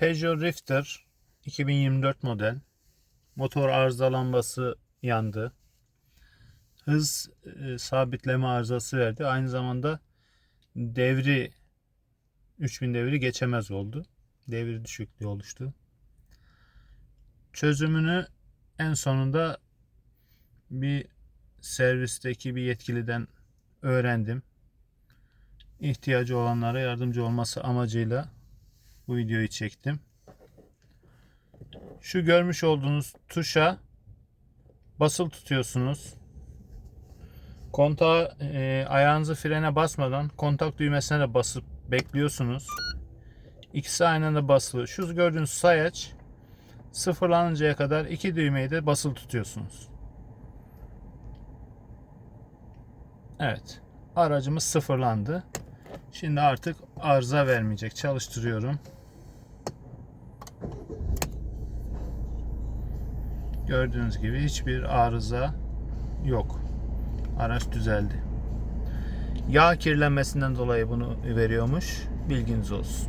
Peugeot Rifter 2024 model. Motor arıza lambası yandı. Hız e, sabitleme arızası verdi. Aynı zamanda devri 3000 devri geçemez oldu. Devir düşüklüğü oluştu. Çözümünü en sonunda bir servisteki bir yetkiliden öğrendim. İhtiyacı olanlara yardımcı olması amacıyla bu videoyu çektim. Şu görmüş olduğunuz tuşa basılı tutuyorsunuz. Kontağı e, ayağınızı frene basmadan kontak düğmesine de basıp bekliyorsunuz. İkisi aynı anda basılı. Şu gördüğünüz sayaç sıfırlanıncaya kadar iki düğmeyi de basılı tutuyorsunuz. Evet. Aracımız sıfırlandı. Şimdi artık arıza vermeyecek. Çalıştırıyorum. Gördüğünüz gibi hiçbir arıza yok. Araç düzeldi. Yağ kirlenmesinden dolayı bunu veriyormuş. Bilginiz olsun.